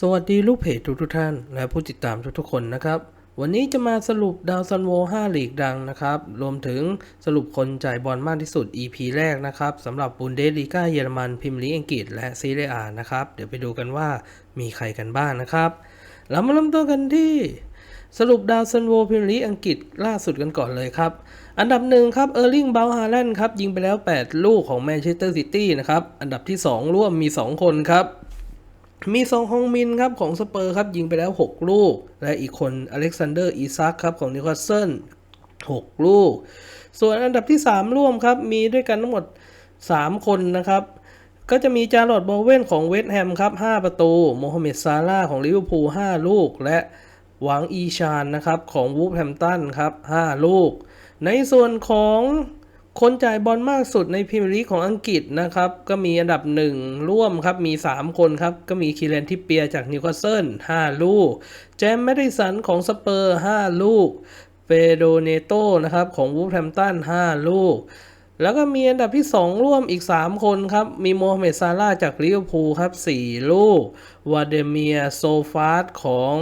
สวัสดีลูกเพจทุกทุกท่าน และผู้ติดตามทุกๆคนนะครับ วันนี้จะมาสรุปดาวซันโว5ลีกดังนะครับ รวมถึงสรุปคนจ่ายบอลมากที่สุด EP แรกนะครับสำหรับบุนเดสลีกาเยอรมันพิมลีอังกฤษและซีเรียนะครับ เดี๋ยวไปดูกันว่ามีใครกันบ้างนะครับ เรามาเริ่มต้นกันที่สรุปดาวซันโวพรีเมียร์ลีอังกฤษล่าสุดกันก่อนเลยครับ อันดับหนึ่งครับเออร์ลิงเบลฮาแลนด์ครับยิงไปแล้ว 8 ลูกของแมนเชสเตอร์ซิตี้นะครับ อันดับที่ 2 ร่วมมี 2 คนครับ มีซองฮองมินครับของสเปอร์ครับยิงไปแล้ว 6 ลูก และอีกคนอเล็กซานเดอร์อีซักครับของนิวคาสเซิล6 ลูก ส่วนอันดับที่ 3 ร่วมครับ มีด้วยกันทั้งหมด 3 คนนะครับ ก็จะมีจารอดบอเวนของเวสต์แฮมครับ 5 ประตูโมฮัมเหม็ดซาร่าของลิเวอร์พูล5ลูก และหวังอีชานนะครับของวูฟแฮมตันครับ 5 ลูก ในส่วนของ คนจ่ายบอลมากสุดในพรีเมียร์ลีกของอังกฤษนะครับ ก็มีอันดับ 1 ร่วมครับ มี 3 คนครับ ก็มีคีแลนทิปเปียจากนิวคาสเซิล5 ลูก แจมแมดิสันของสเปอร์ 5 ลูก เปโดเนโตนะครับ ของวูฟแฮมตัน5 ลูก แล้วก็มีอันดับที่ 2 ร่วมอีก 3 คนครับ มีโมฮัมเหม็ดซาร่าจากลิเวอร์พูลครับ 4 ลูก วาเดเมียโซฟาสของ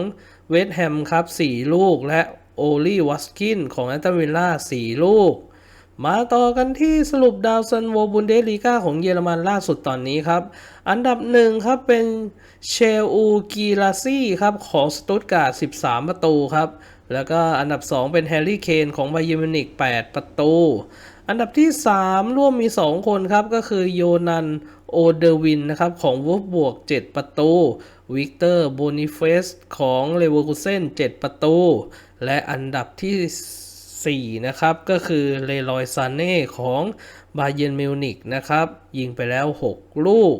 เวสต์แฮมครับ 4 ลูก และโอลีวัสกินของแอตตันวิลล่า 4 ลูก มาต่อกันที่สรุปดาวซันโวบุนเดสลีกาของเยอรมันล่าสุดตอนนี้ครับ อันดับหนึ่งครับเป็นเชลูกีลาซี่ครับของสตุตการ์ด13 ประตูครับ แล้วก็อันดับ 2 เป็นแฮร์รี่เคนของไบเยมินิก 8 ประตู อันดับที่ 3 ร่วมมี 2 คนครับ ก็คือโยนันโอเดวินนะครับของวูฟบวก 7 ประตู วิกเตอร์โบนิเฟสของเลเวอร์คูเซน7 ประตู และอันดับที่ 4 นะครับ ก็คือเลรอยซานเน่ของบาเยนมิวนิกนะครับ ยิงไปแล้ว 6 ลูก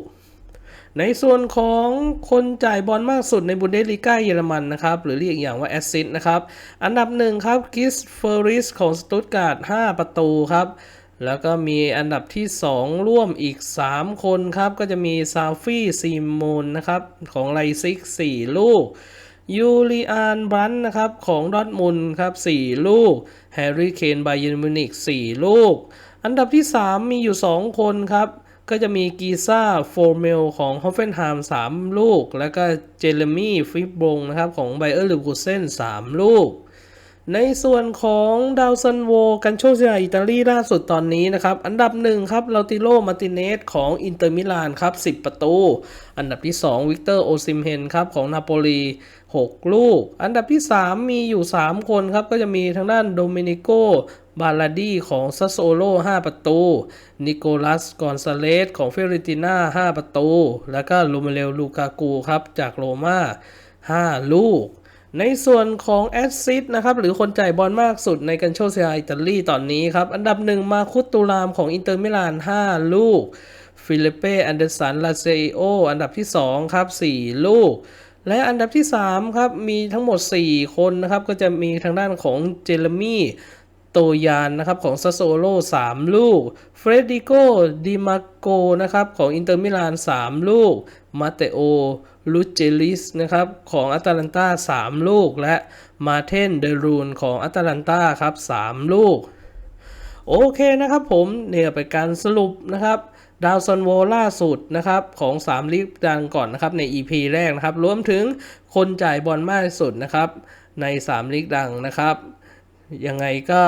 ในส่วนของคนจ่ายบอลมากสุดในบุนเดสลีกาเยอรมันนะครับ หรือเรียกอย่างว่าแอสซิสต์นะครับ อันดับหนึ่งครับกิสเฟอริสของสตุตการ์ด5ประตูครับแล้วก็มีอันดับที่ 2 ร่วมอีก 3 คนครับ ก็จะมีซาฟี่ซีมอนนะครับ ของไลซิก 4 ลูก ยูริอานบรันนะครับของดอทมุนครับ4ลูก แฮร์รี่เคนไบเยนมิวนิก4ลูก อันดับที่ 3 มีอยู่ 2 คนครับ ก็จะมีกีซ่าโฟร์เมลของฮอฟเฟนไฮม์3ลูก แล้วก็เจเรมี่ฟิบบงนะครับของไบเออร์ลิวกูเซน3ลูก ในส่วนของดาวซันโวกันโชเซียอิตาลีล่าสุดตอนนี้นะครับ อันดับหนึ่งครับลาติโลมาติเนสของอินเตอร์มิลานครับ 10 ประตู อันดับที่ 2 วิกเตอร์โอซิมเฮนครับของนาโปลี 6 ลูก อันดับที่ 3 มีอยู่ 3 คนครับ ก็จะมีทางด้านโดมินิโกบาลาดีของซัสโซโล5 ประตู นิโคลัส กอนซาเลสของเฟรติน่า 5 ประตู แล้วก็ลูมาเรลลูกากูครับจากโรม่า5 ลูก ในส่วนของแอสซิดนะครับหรือคนจ่ายบอลมากสุดในกันโชเซียอิตาลีตอนนี้ครับ อันดับหนึ่งมาคุตตูรามของอินเตอร์มิลาน 5 ลูก ฟิลิเป้อันเดอร์สันลาเซโออันดับที่ 2 ครับ 4 ลูก และอันดับที่ 3 ครับ มีทั้งหมด 4 คนนะครับ ก็จะมีทางด้านของเจเรมี่โตยานนะครับของซาโซโล3 ลูก เฟรดิโกดิมาโกนะครับของอินเตอร์มิลาน 3 ลูก มาเตโอ ลูเจลิสนะครับของอัตแลนตา3 ลูก และมาเทนเดรูนของอัตแลนตาครับ 3 ลูก โอเคนะครับผมเนี่ยเป็นการสรุปนะครับดาวซันโวล่าสุดนะครับของ3ลีกดังก่อนนะครับใน EP แรกนะครับ รวมถึงคนจ่ายบอลมากที่สุดนะครับใน3ลีกดังนะครับ ยังไงก็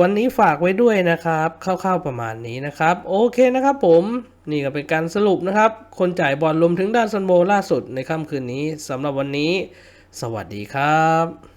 วันนี้ฝากไว้ด้วยนะครับคร่าวๆประมาณนี้นะครับ โอเคนะครับผม นี่ก็เป็นการสรุปนะครับ คนจ่ายบอลรวมถึงด้านซันโบล่าสุดในค่ำคืนนี้สำหรับวันนี้ สวัสดีครับ